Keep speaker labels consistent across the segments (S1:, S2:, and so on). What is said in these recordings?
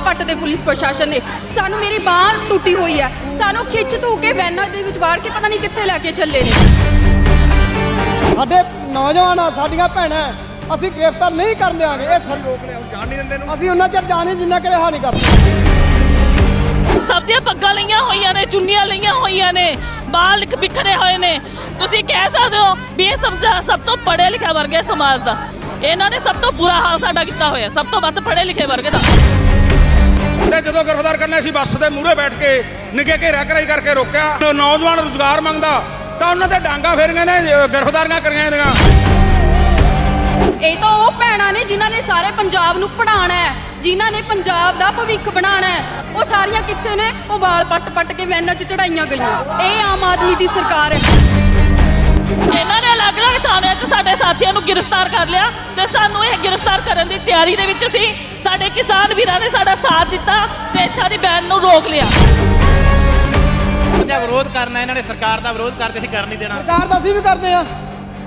S1: ਵਾਲ ਪੱਟ ਦੇ ਪੁਲਿਸ ਪ੍ਰਸ਼ਾਸਨ ਨੇ। ਸਾਨੂੰ ਮੇਰੀ ਬਾਹ ਟੁੱਟੀ ਹੋਈ ਹੈ। ਸਾਨੂੰ ਖਿੱਚ ਧੂ ਕੇ ਵੈਨਾਂ ਦੇ ਵਿੱਚ ਵਾੜ ਕੇ ਪਤਾ ਨਹੀਂ ਕਿੱਥੇ ਲੈ ਕੇ ਚੱਲੇ ਨੇ।
S2: ਸਾਡੇ ਨੌਜਵਾਨ ਆ ਸਾਡੀਆਂ ਭੈਣਾਂ ਅਸੀਂ ਗ੍ਰਿਫਤਾਰ ਨਹੀਂ ਕਰਨ ਦਿਆਂਗੇ। ਇਹ ਸਰ
S3: ਰੋਕ ਲਿਆ ਹੁਣ ਜਾਣ ਨਹੀਂ ਦਿੰਦੇ ਨੂੰ
S2: ਅਸੀਂ ਉਹਨਾਂ ਚਿਰ ਜਾਣੀ ਜਿੰਨਾ ਕਰੇ ਹਾਨੀ ਕਰਦੇ।
S4: ਸਭ ਦੀਆਂ ਪੱਗਾਂ ਲਈਆਂ ਹੋਈਆਂ ਨੇ ਚੁੰਨੀਆਂ ਲਈਆਂ ਹੋਈਆਂ ਨੇ ਬਾਲ ਇੱਕ ਬਿਖਰੇ ਹੋਏ ਨੇ। ਤੁਸੀਂ ਕਹਿ ਸਕਦੇ ਹੋ ਵੀ ਇਹ ਸਭ ਸਭ ਤੋਂ ਪੜ੍ਹੇ ਲਿਖੇ ਵਰਗੇ ਸਮਾਜ ਦਾ। ਇਹਨਾਂ ਨੇ ਸਭ ਤੋਂ ਬੁਰਾ ਹਾਲ ਸਾਡਾ ਕੀਤਾ ਹੋਇਆ ਸਭ ਤੋਂ ਵੱਧ ਪੜ੍ਹੇ ਲਿਖੇ ਵਰਗੇ ਦਾ।
S5: ਤੇ ਜਦੋਂ ਗ੍ਰਿਫਤਾਰ ਕਰਨੇ ਸੀ ਬੱਸ ਦੇ ਮੂਹਰੇ ਬੈਠ ਕੇ ਨਿੱਕੇ ਘੇਰਾ ਘਰਾਈ ਕਰਕੇ ਰੋਕਿਆ। ਜੋ ਨੌਜਵਾਨ ਰੁਜ਼ਗਾਰ ਮੰਗਦਾ ਤਾਂ ਉਹਨਾਂ ਤੇ ਡਾਂਗਾ ਫੇਰੀਆਂ ਨੇ ਗ੍ਰਿਫਤਾਰੀਆਂ ਕਰੀਆਂ ਇਹਦੀਆਂ।
S1: ਇਹ ਤਾਂ ਉਹ ਭੈਣਾਂ ਨੇ ਜਿਨ੍ਹਾਂ ਨੇ ਸਾਰੇ ਪੰਜਾਬ ਨੂੰ ਪੜਾਉਣਾ ਹੈ ਜਿਨ੍ਹਾਂ ਨੇ ਪੰਜਾਬ ਦਾ ਭਵਿੱਖ ਬਣਾਉਣਾ ਹੈ। ਉਹ ਸਾਰੀਆਂ ਕਿੱਥੇ ਨੇ? ਉਹ ਵਾਲ ਪੱਟ ਪੱਟ ਕੇ ਵੈਨਾਂ 'ਚ ਚੜਾਈਆਂ ਗਈਆਂ। ਇਹ ਆਮ ਆਦਮੀ ਦੀ ਸਰਕਾਰ ਹੈ।
S4: ਇਹਨਾਂ ਨੇ ਅਲੱਗ-ਅਲੱਗ ਥਾਣਿਆਂ 'ਚ ਸਾਡੇ ਸਾਥੀਆਂ ਨੂੰ ਗ੍ਰਿਫਤਾਰ ਕਰ ਲਿਆ ਤੇ ਸਾਨੂੰ ਇਹ ਗ੍ਰਿਫਤਾਰ ਕਰਨ ਦੀ ਤਿਆਰੀ ਦੇ ਵਿੱਚ ਸੀ। ਸਾਡੇ ਕਿਸਾਨ ਵੀਰਾਂ ਨੇ ਸਾਡਾ ਸਾਥ ਦਿੱਤਾ ਤੇ ਇੱਥਾਂ ਦੀ ਬੈਨ ਨੂੰ ਰੋਕ ਲਿਆ।
S6: ਉਹਦਾ ਵਿਰੋਧ ਕਰਨਾ ਇਹਨਾਂ ਨੇ ਸਰਕਾਰ ਦਾ ਵਿਰੋਧ ਕਰਦੇ ਸੀ ਕਰ ਨਹੀਂ ਦੇਣਾ।
S2: ਸਰਕਾਰ ਦਾ ਅਸੀਂ ਵੀ ਕਰਦੇ ਆ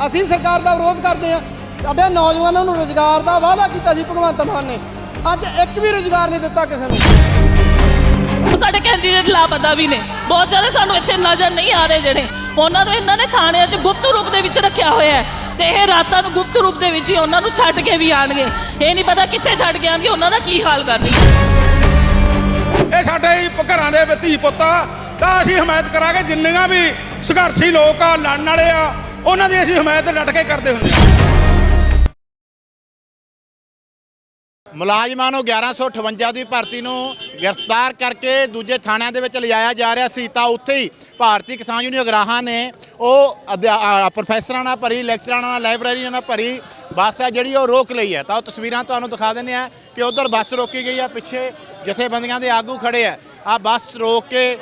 S2: ਅਸੀਂ ਸਰਕਾਰ ਦਾ ਵਿਰੋਧ ਕਰਦੇ ਆ ਸਾਡੇ ਨੌਜਵਾਨਾਂ ਨੂੰ ਰੋਜ਼ਗਾਰ ਦਾ ਵਾਅਦਾ ਕੀਤਾ ਸੀ ਭਗਵੰਤ ਮਾਨ ਨੇ। ਅੱਜ ਇੱਕ ਵੀ ਰੋਜ਼ਗਾਰ ਨਹੀਂ ਦਿੱਤਾ ਕਿਸੇ ਨੂੰ।
S4: ਸਾਡੇ ਕੈਂਡੀਡੇਟ ਲਾਪਤਾ ਵੀ ਨੇ। ਬਹੁਤ ਸਾਰੇ ਸਾਨੂੰ ਇੱਥੇ ਨਜ਼ਰ ਨਹੀਂ ਆ ਰਹੇ ਜਿਹੜੇ। ਉਹਨਾਂ ਨੂੰ ਇਹਨਾਂ ਨੇ ਥਾਣਿਆਂ 'ਚ ਗੁਪਤ ਰੂਪ ਦੇ ਵਿੱਚ ਰੱਖਿਆ ਹੋਇਆ ਹੈ। ਤੇ ਇਹ ਰਾਤਾਂ ਨੂੰ ਗੁਪਤ ਰੂਪ ਦੇ ਵਿੱਚ ਹੀ ਉਹਨਾਂ ਨੂੰ ਛੱਡ ਕੇ ਵੀ ਆਣਗੇ ਇਹ ਨਹੀਂ ਪਤਾ ਕਿੱਥੇ ਛੱਡ ਕੇ ਆਣਗੇ ਉਹਨਾਂ ਦਾ ਕੀ ਹਾਲ ਕਰਨਗੇ।
S5: ਇਹ ਸਾਡੇ ਹੀ ਘਰਾਂ ਦੇ ਧੀ ਪੁੱਤ ਆ। ਤਾਂ ਅਸੀਂ ਹਮਾਇਤ ਕਰਾਂਗੇ ਜਿੰਨੀਆਂ ਵੀ ਸੰਘਰਸ਼ੀ ਲੋਕ ਆ, ਲੜਨ ਵਾਲੇ ਆ, ਉਹਨਾਂ ਦੀ ਅਸੀਂ ਹਮਾਇਤ ਡਟ ਕੇ ਕਰਦੇ ਹੁੰਦੇ
S6: ਮੁਲਾਜ਼ਮਾਂ ਨੂੰ 1158 ਦੀ ਭਰਤੀ ਨੂੰ ਗ੍ਰਿਫਤਾਰ ਕਰਕੇ ਦੂਜੇ ਥਾਣਿਆਂ ਦੇ ਵਿੱਚ ਲਿਜਾਇਆ ਜਾ ਰਿਹਾ ਸੀ। ਤਾਂ ਉੱਥੇ ਹੀ ਭਾਰਤੀ ਕਿਸਾਨ ਯੂਨੀਅਨ ਅਗਰਾਹਾਂ ਨੇ ਉਹ ਅਧਿਆ- ਪ੍ਰੋਫੈਸਰਾਂ ਨਾਲ ਭਰੀ ਲੈਕਚਰਾਂ ਨਾਲ ਲਾਇਬ੍ਰੇਰੀਆਂ ਨਾਲ ਭਰੀ ਬੱਸ ਹੈ ਜਿਹੜੀ ਉਹ ਰੋਕ ਲਈ ਹੈ। ਤਾਂ ਉਹ ਤਸਵੀਰਾਂ ਤੁਹਾਨੂੰ ਦਿਖਾ ਦਿੰਦੇ ਆ ਕਿ ਉਧਰ ਬੱਸ ਰੋਕੀ ਗਈ ਹੈ। ਪਿੱਛੇ ਜਥੇਬੰਦੀਆਂ ਦੇ ਆਗੂ ਖੜੇ ਆ ਆ ਬੱਸ ਰੋਕ ਕੇ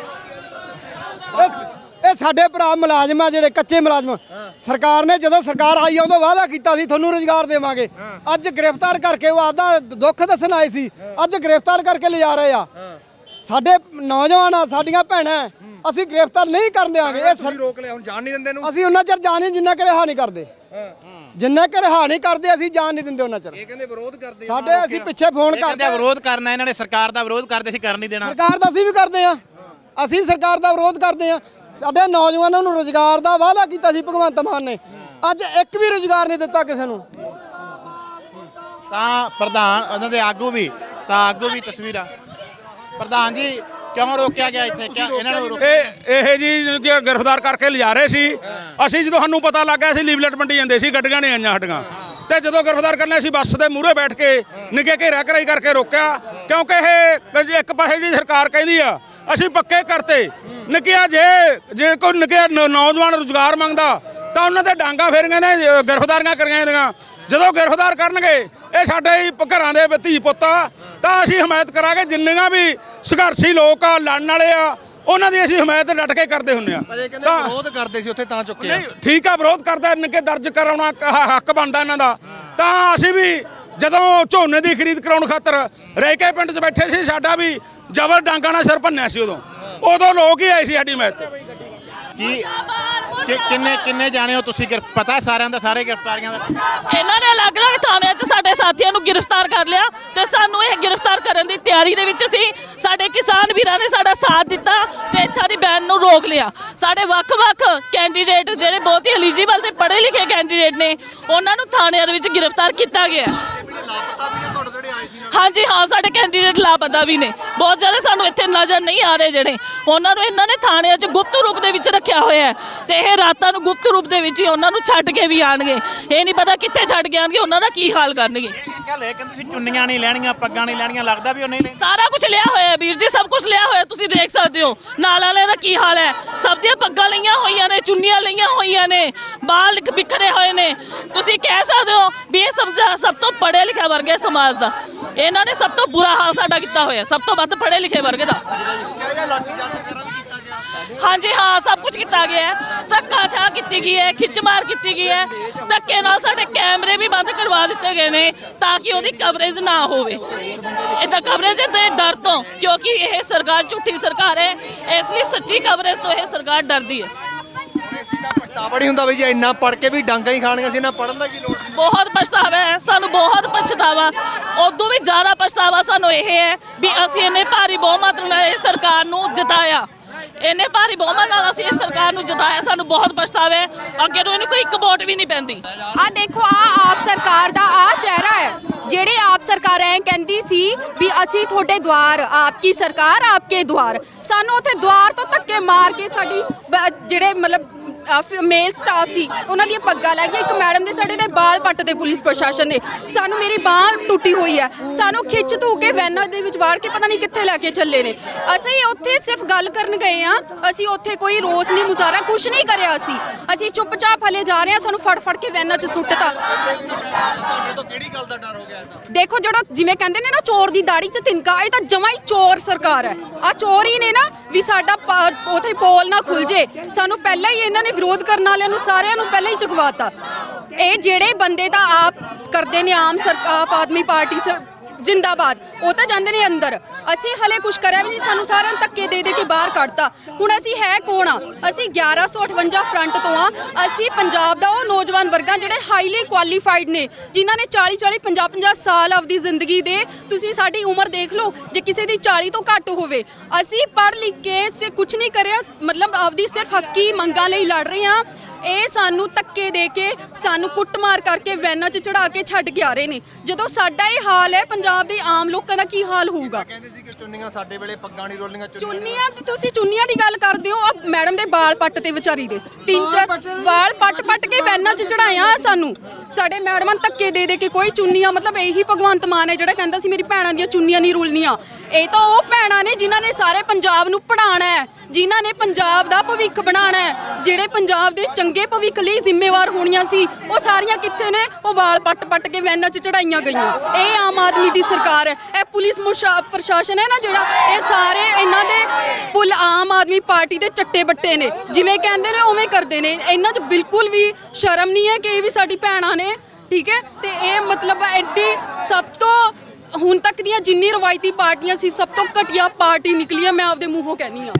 S2: ਇਹ ਸਾਡੇ ਭਰਾ ਮੁਲਾਜ਼ਮ ਆ ਜਿਹੜੇ ਕੱਚੇ ਮੁਲਾਜ਼ਮ ਸਰਕਾਰ ਨੇ ਜਦੋਂ ਸਰਕਾਰ ਆਈ ਆ ਉਦੋਂ ਵਾਅਦਾ ਕੀਤਾ ਸੀ ਤੁਹਾਨੂੰ ਰੋਜ਼ਗਾਰ ਦੇਵਾਂਗੇ। ਅੱਜ ਗ੍ਰਿਫਤਾਰ ਕਰਕੇ ਉਹ ਆਦਾ ਦੁੱਖ ਦੱਸਣ ਆਏ ਸੀ। ਅੱਜ ਗ੍ਰਿਫਤਾਰ ਕਰਕੇ ਲਿਜਾ ਰਹੇ ਆ। ਸਾਡੇ ਨੌਜਵਾਨ ਆ ਸਾਡੀਆਂ ਭੈਣਾਂ ਅਸੀਂ ਗ੍ਰਿਫਤਾਰ ਨਹੀਂ ਕਰਨ ਦਿਆਂਗੇ। ਇਹ
S3: ਤੁਸੀਂ
S2: ਸਰ-
S3: ਰੋਕ ਲਿਆ ਹੁਣ ਜਾਣ ਨਹੀਂ ਦਿੰਦੇ ਨੂੰ
S2: ਅਸੀਂ ਉਹਨਾਂ ਚਿਰ ਜਾਣੀ ਜਿੰਨਾ ਕਿ ਰਿਹਾ ਨਹੀਂ ਕਰਦੇ। ਜਿੰਨਾ ਕਿ ਰਿਹਾ ਨਹੀਂ ਕਰਦੇ ਅਸੀਂ ਜਾਣ ਨਹੀਂ ਦਿੰਦੇ ਉਹਨਾਂ ਚਿਰ।
S3: ਇਹ ਕਹਿੰਦੇ ਵਿਰੋਧ ਕਰਦੇ ਆ,
S2: ਸਾਡੇ ਅਸੀਂ। ਪਿੱਛੇ ਫੋਨ ਕਰਦੇ।
S6: ਵਿਰੋਧ ਕਰਨਾ ਇਹਨਾਂ ਨੇ ਸਰਕਾਰ ਦਾ ਵਿਰੋਧ ਕਰਦੇ ਸੀ ਕਰ ਨਹੀਂ ਦੇਣਾ।
S2: ਸਰਕਾਰ ਦਾ ਅਸੀਂ ਵੀ ਕਰਦੇ ਆ। ਅਸੀਂ ਸਰਕਾਰ ਦਾ ਵਿਰੋਧ ਕਰਦੇ ਆ। ਸਾਡੇ ਨੌਜਵਾਨਾਂ ਨੂੰ ਰੋਜ਼ਗਾਰ ਦਾ ਵਾਅਦਾ ਕੀਤਾ ਸੀ ਭਗਵੰਤ ਮਾਨ ਨੇ। ਅੱਜ ਇੱਕ ਵੀ ਰੋਜ਼ਗਾਰ ਨਹੀਂ ਦਿੱਤਾ ਕਿਸੇ ਨੂੰ।
S6: ਤਾਂ ਪ੍ਰਧਾਨ ਉਹਨਾਂ ਦੇ ਆਗੂ ਵੀ ਤਾਂ ਆਗੂ ਵੀ ਤਸਵੀਰਾਂ। ਪ੍ਰਧਾਨ ਜੀ ਕਿਉਂ ਰੋਕਿਆ ਗਿਆ ਇੱਥੇ? ਕਿਆ ਇਹਨਾਂ ਨੂੰ ਰੋਕ-
S5: ਇਹ ਇਹ ਜੀ ਕਿ ਗ੍ਰਿਫਤਾਰ ਕਰਕੇ ਲਿਜਾ ਰਹੇ ਸੀ। ਅਸੀਂ ਜਦੋਂ ਸਾਨੂੰ ਪਤਾ ਲੱਗਾ ਸੀ ਲੀਵਲੇਟ ਵੰਡੀ ਜਾਂਦੇ ਸੀ ਗੱਡੀਆਂ ਨਹੀਂ ਆਈਆਂ ਸਾਡੀਆਂ। ਤੇ ਜਦੋਂ ਗ੍ਰਿਫਤਾਰ ਕਰਨੇ ਸੀ ਬੱਸ ਦੇ ਮੂਹਰੇ ਬੈਠ ਕੇ ਨਿੱਕੇ ਘੇਰਾ ਘਰਾਈ ਕਰਕੇ ਰੋਕਿਆ। ਕਿਉਂਕਿ ਇਹ ਇੱਕ ਪਾਸੇ ਜਿਹੜੀ ਸਰਕਾਰ ਕਹਿੰਦੀ ਆ, ਅਸੀਂ ਪੱਕੇ ਕਰਤੇ ਨਿੱਕਿਆ ਜੇ ਜੇ ਕੋਈ ਨਿੱਕਿਆ ਨੌਜਵਾਨ ਰੁਜ਼ਗਾਰ ਮੰਗਦਾ, ਤਾਂ ਉਹਨਾਂ ਤੇ ਡਾਂਗਾ ਫੇਰੀਆਂ ਨੇ ਗ੍ਰਿਫਤਾਰੀਆਂ ਕਰੀਆਂ ਜਾਂਦੀਆਂ ਜਦੋਂ ਗ੍ਰਿਫਤਾਰ ਕਰਨਗੇ, ਇਹ ਸਾਡੇ ਘਰਾਂ ਦੇ ਧੀ ਪੁੱਤ ਆ, ਤਾਂ ਅਸੀਂ ਹਮਾਇਤ ਕਰਾਂਗੇ ਜਿੰਨੀਆਂ ਵੀ ਸੰਘਰਸ਼ੀ ਲੋਕ ਆ, ਲੜਨ ਵਾਲੇ ਆ ਉਹਨਾਂ ਦੀ ਅਸੀਂ ਹਮਾਇਤ ਡਟ ਕੇ ਕਰਦੇ ਹੁੰਦੇ ਆ
S3: ਪਰ ਇਹ ਕਹਿੰਦੇ
S5: ਤਾਂ
S3: ਵਿਰੋਧ ਕਰਦੇ ਸੀ ਉੱਥੇ ਤਾਂ ਚੁੱਕਿਆ
S5: ਨਹੀਂ ਠੀਕ ਆ ਵਿਰੋਧ ਕਰਦਾ ਨਿੱਕੇ ਦਰਜ ਕਰਾਉਣਾ ਕ- ਹ- ਹੱਕ ਬਣਦਾ ਇਹਨਾਂ ਦਾ। ਤਾਂ ਅਸੀਂ ਵੀ ਜਦੋਂ ਝੋਨੇ ਦੀ ਖਰੀਦ ਕਰਾਉਣ ਖਾਤਰ ਰਹਿ ਕੇ ਪਿੰਡ 'ਚ ਬੈਠੇ ਸੀ ਸਾਡਾ ਵੀ ਜ਼ਬਰ ਡਾਂਗਾ ਨਾਲ ਸਿਰ ਭੰਨਿਆ ਸੀ ਉਦੋਂ। ਉਦੋਂ ਲੋਕ ਹੀ ਆਏ ਸੀ ਸਾਡੀ ਹਮਾਇਤ ਤੇ।
S6: ਕੀ ਕਿ ਕਿੰਨੇ ਕਿੰਨੇ ਜਾਣੇ ਹੋ ਤੁਸੀਂ ਗਿਰਫ- ਪਤਾ ਹੈ ਸਾਰਿਆਂ ਦਾ, ਸਾਰੇ ਗ੍ਰਿਫਤਾਰੀਆਂ ਦਾ?
S4: ਇਹਨਾਂ ਨੇ ਅਲੱਗ-ਅਲੱਗ ਥਾਣਿਆਂ 'ਚ ਸਾਡੇ ਸਾਥੀਆਂ ਨੂੰ ਗ੍ਰਿਫਤਾਰ ਕਰ ਲਿਆ ਤੇ ਸਾਨੂੰ ਇਹ ਗ੍ਰਿਫਤਾਰ ਕਰਨ ਦੀ ਤਿਆਰੀ ਦੇ ਵਿੱਚ ਸੀ। ਸਾਡੇ ਕਿਸਾਨ ਵੀਰਾਂ ਨੇ ਸਾਡਾ ਸਾਥ ਦਿੱਤਾ ਤੇ ਇੱਥਾਂ ਦੀ ਬੈਨ ਨੂੰ ਰੋਕ ਲਿਆ। ਸਾਡੇ ਵੱਖ-ਵੱਖ ਕੈਂਡੀਡੇਟ ਜਿਹੜੇ ਬਹੁਤ ਹੀ ਐਲੀਜੀਬਲ ਤੇ ਪੜ੍ਹੇ ਲਿਖੇ ਕੈਂਡੀਡੇਟ ਨੇ, ਉਹਨਾਂ ਨੂੰ ਥਾਣਿਆਂ ਦੇ ਵਿੱਚ ਗ੍ਰਿਫਤਾਰ ਕੀਤਾ ਗਿਆ।
S3: ਲਾਪਤਾ ਵੀ ਨੇ
S4: ਹਾਂਜੀ, ਹਾਂ, ਸਾਡੇ ਕੈਂਡੀਡੇਟ ਲਾਪਤਾ ਵੀ ਨੇ। ਬਹੁਤ ਜ਼ਿਆਦਾ ਸਾਨੂੰ ਇੱਥੇ ਨਜ਼ਰ ਨਹੀਂ ਆ ਰਹੇ ਜਿਹੜੇ। ਉਹਨਾਂ ਨੂੰ ਇਹਨਾਂ ਨੇ ਥਾਣਿਆਂ 'ਚ ਗੁਪਤ ਰੂਪ ਦੇ ਵਿੱਚ ਰੱਖਿਆ ਹੋਇਆ ਹੈ। ਤੇ ਇਹ ਰਾਤਾਂ ਨੂੰ ਗੁਪਤ ਰੂਪ ਦੇ ਵਿੱਚ ਹੀ ਉਹਨਾਂ ਨੂੰ ਛੱਡ ਕੇ ਵੀ ਆਣਗੇ ਇਹ ਨਹੀਂ ਪਤਾ ਕਿੱਥੇ ਛੱਡ ਕੇ ਆਣਗੇ ਉਹਨਾਂ ਦਾ ਕੀ ਹਾਲ ਕਰਨਗੇ।
S6: ਗੱਲ ਇਹ ਕਹਿੰਦੇ ਸੀ ਚੁੰਨੀਆਂ ਨਹੀਂ ਲੈਣੀਆਂ ਪੱਗਾਂ ਨਹੀਂ ਲੈਣੀਆਂ ਲੱਗਦਾ ਵੀ ਉਹ ਨਹੀਂ ਲੈਣ
S4: ਸਾਰਾ ਕੁਝ ਲਿਆ ਹੋਇਆ ਹੈ ਵੀਰ ਜੀ, ਸਭ ਕੁਝ ਲਿਆ ਹੋਇਆ ਤੁਸੀਂ ਦੇਖ ਸਕਦੇ ਹੋ। ਨਾਲ ਵਾਲੇ ਦਾ ਕੀ ਹਾਲ ਹੈ? ਸਭ ਦੀਆਂ ਪੱਗਾਂ ਲਈਆਂ ਹੋਈਆਂ ਨੇ, ਚੁੰਨੀਆਂ ਲਈਆਂ ਹੋਈਆਂ ਨੇ ਬਾਲ ਬਿਖਰੇ ਹੋਏ ਨੇ। ਤੁਸੀਂ ਕਹਿ ਸਕਦੇ ਹੋ ਵੀ ਇਹ ਸਭ ਸਭ ਤੋਂ ਪੜ੍ਹਿਆ ਲਿਖਿਆ ਵਰਗ ਹੈ ਸਮਾਜ ਦਾ। ਇਹਨਾਂ ਨੇ ਸਭ ਤੋਂ ਬੁਰਾ ਹਾਲ ਸਾਡਾ ਕੀਤਾ ਹੋਇਆ, ਸਭ ਤੋਂ ਵੱਧ ਪੜ੍ਹੇ ਲਿਖੇ ਵਰਗੇ ਦਾ। ਹਾਂਜੀ, ਹਾਂ, ਸਭ ਕੁਝ ਕੀਤਾ ਗਿਆ ਹੈ। ਧੱਕਾ ਛਾ ਕੀਤੀ ਗਈ ਹੈ ਖਿੱਚਮਾਰ ਕੀਤੀ ਗਈ ਹੈ। ਧੱਕੇ ਨਾਲ ਸਾਡੇ ਕੈਮਰੇ ਵੀ ਬੰਦ ਕਰਵਾ ਦਿੱਤੇ ਗਏ ਨੇ ਤਾਂ ਕਿ ਉਹਦੀ ਕਵਰੇਜ ਨਾ ਹੋਵੇ। ਇਹਦਾ ਕਵਰੇਜ ਦੇ ਡਰ ਤੋਂ, ਕਿਉਂਕਿ ਇਹ ਸਰਕਾਰ ਝੂਠੀ ਸਰਕਾਰ ਹੈ, ਇਸ ਲਈ ਸੱਚੀ ਕਵਰੇਜ ਤੋਂ ਇਹ ਸਰਕਾਰ ਡਰਦੀ ਹੈ।
S3: ਪਛਤਾਵਾ ਨਹੀਂ ਹੁੰਦਾ ਬਈ ਜੇ ਇੰਨਾ ਪੜ ਕੇ ਵੀ ਡਾਂਗਾ ਹੀ ਖਾਣੀਆਂ ਸੀ ਇਹਨਾਂ ਪੜਨ ਦਾ ਕੀ ਲੋੜ ਸੀ?
S4: ਬਹੁਤ ਪਛਤਾਵਾ ਹੈ ਸਾਨੂੰ ਬਹੁਤ ਪਛਤਾਵਾ। ਉਦੋਂ ਵੀ ਜ਼ਿਆਦਾ ਪਛਤਾਵਾ ਸਾਨੂੰ ਇਹ ਹੈ ਵੀ ਅਸੀਂ ਇੰਨੇ ਭਾਰੀ ਬਹੁਮਤ ਨਾਲ ਇਹ ਸਰਕਾਰ ਨੂੰ ਜਿਤਾਇਆ। ਇੰਨੇ ਭਾਰੀ ਬਹੁਮਤ ਨਾਲ ਅਸੀਂ ਇਸ ਸਰਕਾਰ ਨੂੰ ਜਿਤਾਇਆ ਸਾਨੂੰ ਬਹੁਤ ਪਛਤਾਵਾ ਹੈ। ਅੱਗੇ ਨੂੰ ਇਹਨੂੰ ਕੋਈ ਇੱਕ ਵੋਟ ਵੀ ਨਹੀਂ ਪੈਂਦੀ।
S1: ਆ ਦੇਖੋ ਆ ਆਪ ਸਰਕਾਰ ਦਾ ਆ ਚਿਹਰਾ ਹੈ ਜਿਹੜੇ ਆਪ ਸਰਕਾਰ ਐ ਕਹਿੰਦੀ ਸੀ ਵੀ ਅਸੀਂ ਤੁਹਾਡੇ ਦੁਆਰ ਆਪਕੀ ਸਰਕਾਰ ਆਪਕੇ ਦੁਆਰ। ਸਾਨੂੰ ਉੱਥੇ ਦੁਆਰ ਤੋਂ ਧੱਕੇ ਮਾਰ ਕੇ ਸਾਡੀ ਬ- ਜਿਹੜੇ ਮਤਲਬ ਮੇਲ ਸਟਾਫ ਸੀ। ਉਹਨਾਂ ਦੀਆਂ ਪੱਗਾਂ ਲੈ ਗਈਆਂ। ਇੱਕ ਮੈਡਮ ਦੇ ਸਾਡੇ ਤੇ ਬਾਲ ਪੱਟ ਦੇ ਪੁਲਿਸ ਪ੍ਰਸ਼ਾਸਨ ਨੇ। ਸਾਨੂੰ ਮੇਰੀ ਬਾਹ ਟੁੱਟੀ ਹੋਈ ਹੈ। ਸਾਨੂੰ ਖਿੱਚ ਧੂ ਕੇ ਵੈਨਾਂ ਦੇ ਵਿੱਚ ਵਾੜ ਕੇ ਪਤਾ ਨਹੀਂ ਕਿੱਥੇ ਲੈ ਕੇ ਚੱਲੇ ਨੇ। ਅਸੀਂ ਉੱਥੇ ਸਿਰਫ ਗੱਲ ਕਰਨ ਗਏ ਆ ਅਸੀਂ ਉੱਥੇ ਕੋਈ ਰੋਸ ਨਹੀਂ ਮੁਜ਼ਾਹਰਾ ਕੁਝ ਨਹੀਂ ਕਰਿਆ ਅਸੀਂ। ਅਸੀਂ ਚੁੱਪਚਾਪ ਹਲੇ ਜਾ ਰਹੇ ਆ ਸਾਨੂੰ ਫੜ ਫੜ ਕੇ ਵੈਨਾਂ 'ਚ ਸੁੱਟਤਾ।
S3: ਕਿਹੜੀ ਗੱਲ ਦਾ ਡਰ ਹੋ ਗਿਆ ਐਸਾ
S1: ਦੇਖੋ ਜਿਹੜਾ ਜਿਵੇਂ ਕਹਿੰਦੇ ਨੇ ਨਾ ਚੋਰ ਦੀ ਦਾੜੀ 'ਚ ਤਿਨਕਾ ਇਹ ਤਾਂ ਜਮਾ ਹੀ ਚੋਰ ਸਰਕਾਰ ਹੈ। ਆ ਚੋਰ ਹੀ ਨੇ ਨਾ ਵੀ ਸਾਡਾ ਉੱਥੇ ਪੋਲ ਨਾ ਖੁੱਲ ਜੇ। ਸਾਨੂੰ ਪਹਿਲਾਂ ਹੀ ਇਹਨਾਂ ਨੇ ਵਿਰੋਧ ਕਰਨ ਵਾਲਿਆਂ ਨੂੰ ਸਾਰਿਆਂ ਨੂੰ ਪਹਿਲਾਂ ਹੀ ਚੁਕਵਾਤਾ। ਇਹ ਜਿਹੜੇ ਬੰਦੇ ਦਾ ਆਪ ਕਰਦੇ ਨੇ, ਆਮ ਸਰ- ਆਪ ਆਦਮੀ ਪਾਰਟੀ ਸਰ ਜਿੰਦਾਬਾਦ। ਉਹ ਤਾਂ ਜਾਂਦੇ ਨੇ ਅੰਦਰ। ਅਸੀਂ ਹਲੇ ਕੁਝ ਕਰਿਆ ਵੀ ਨਹੀਂ, ਸਾਨੂੰ ਸਾਰਿਆਂ ਨੂੰ ਧੱਕੇ ਦੇ ਦੇ ਕੇ ਬਾਹਰ ਕੱਢਤਾ। ਹੁਣ ਅਸੀਂ ਹੈ ਕੌਣ ਆ? ਅਸੀਂ 1158 ਫਰੰਟ ਤੋਂ ਆ। ਅਸੀਂ ਪੰਜਾਬ ਦਾ ਉਹ ਨੌਜਵਾਨ ਵਰਗਾਂ ਜਿਹੜੇ ਹਾਈਲੀ ਕੁਆਲੀਫਾਈਡ ਨੇ, ਜਿਨ੍ਹਾਂ ਨੇ 40 40 50 50 ਸਾਲ ਆਪਦੀ ਜ਼ਿੰਦਗੀ ਦੇ, ਤੁਸੀਂ ਸਾਡੀ ਉਮਰ ਦੇਖ ਲਓ, ਜੇ ਕਿਸੇ ਦੀ 40 ਤੋਂ ਘੱਟ ਹੋਵੇ। ਅਸੀਂ ਪੜ੍ਹ ਲਿਖ ਕੇ ਸੇ ਕੁਝ ਨਹੀਂ ਕਰਿਆ, ਮਤਲਬ ਆਪਦੀ ਸਿਰਫ ਹੱਕੀ ਮੰਗਾਂ ਲਈ ਲੜ ਰਹੇ ਹਾਂ। ਇਹ ਸਾਨੂੰ ਧੱਕੇ ਦੇ ਕੇ ਸਾਨੂੰ ਕੁੱਟਮਾਰ ਕਰਕੇ ਵੈਨਾਂ 'ਚ ਚੜਾ ਕੇ ਛੱਡ ਕੇ ਆ ਰਹੇ ਨੇ। ਜਦੋਂ ਸਾਡਾ ਇਹ ਹਾਲ ਹੈ ਪੰਜਾਬ ਦੇ ਆਮ ਲੋਕਾਂ ਦਾ ਕੀ ਹਾਲ ਹੋਊਗਾ?
S3: ਕਹਿੰਦੇ ਸੀ ਕਿ ਚੁੰਨੀਆਂ ਸਾਡੇ ਵੇਲੇ ਪੱਗਾਂ ਨਹੀਂ ਰੋਲੀਆਂ
S1: ਚੁੰਨੀਆਂ ਤੇ ਤੁਸੀਂ ਚੁੰਨੀਆਂ ਦੀ ਗੱਲ ਕਰਦੇ ਹੋ ਆ ਮੈਡਮ ਦੇ ਵਾਲ ਪੱਟ ਤੇ ਵਿਚਾਰੀ ਦੇ। ਤਿੰਨ ਚਾਰ ਵਾਲ ਪੱਟ ਪੱਟ ਕੇ ਵੈਨਾਂ 'ਚ ਚੜਾਇਆ ਸਾਨੂੰ। ਸਾਡੇ ਮੈਡਮਾਂ ਧੱਕੇ ਦੇ ਦੇ ਕੇ ਕੋਈ ਚੁੰਨੀਆਂ ਮਤਲਬ ਇਹੀ ਭਗਵੰਤ ਮਾਨ ਹੈ ਜਿਹੜਾ ਕਹਿੰਦਾ ਸੀ ਮੇਰੀ ਭੈਣਾਂ ਦੀਆਂ ਚੁੰਨੀਆਂ ਨਹੀਂ ਰੁਲਣੀਆਂ। ਇਹ ਤਾਂ ਉਹ ਭੈਣਾਂ ਨੇ ਜਿਨ੍ਹਾਂ ਨੇ ਸਾਰੇ ਪੰਜਾਬ ਨੂੰ ਪੜਾਉਣਾ ਹੈ, ਜਿਨ੍ਹਾਂ ਨੇ ਪੰਜਾਬ ਦਾ ਭਵਿੱਖ ਬਣਾਉਣਾ ਹੈ, ਜਿਹੜੇ ਪੰਜਾਬ ਦੇ ਚੰਗੇ ਭਵਿੱਖ ਲਈ ਜ਼ਿੰਮੇਵਾਰ ਹੋਣੀਆਂ ਸੀ, ਉਹ ਸਾਰੀਆਂ ਕਿੱਥੇ ਨੇ? ਉਹ ਵਾਲ ਪੱਟ ਪੱਟ ਕੇ ਵੈਨਾਂ 'ਚ ਚੜਾਈਆਂ ਗਈਆਂ। ਇਹ ਆਮ ਆਦਮੀ ਦੀ ਸਰਕਾਰ ਹੈ। ਇਹ ਪੁਲਿਸ ਮੁਸ਼ਾ- ਪ੍ਰਸ਼ਾਸਨ ਹੈ ਨਾ ਜਿਹੜਾ, ਇਹ ਸਾਰੇ ਇਹਨਾਂ ਦੇ ਪੁਲ ਆਮ ਆਦਮੀ ਪਾਰਟੀ ਦੇ ਚੱਟੇ ਬੱਟੇ ਨੇ। ਜਿਵੇਂ ਕਹਿੰਦੇ ਨੇ, ਉਵੇਂ ਕਰਦੇ ਨੇ। ਇਹਨਾਂ 'ਚ ਬਿਲਕੁਲ ਵੀ ਸ਼ਰਮ ਨਹੀਂ ਹੈ ਕਿ ਇਹ ਵੀ ਸਾਡੀ ਭੈਣਾਂ ਨੇ, ਠੀਕ ਹੈ? ਤੇ ਇਹ ਮਤਲਬ ਐਡੀ ਸਭ ਤੋਂ ਹੁਣ ਤੱਕ ਦੀਆਂ ਜਿੰਨੀ ਰਵਾਇਤੀ ਪਾਰਟੀਆਂ ਸੀ, ਸਭ ਤੋਂ ਘਟੀਆ ਪਾਰਟੀ ਨਿਕਲੀ ਹੈ ਮੈਂ ਆਪਦੇ ਮੂੰਹੋਂ ਕਹਿੰਨੀ ਆ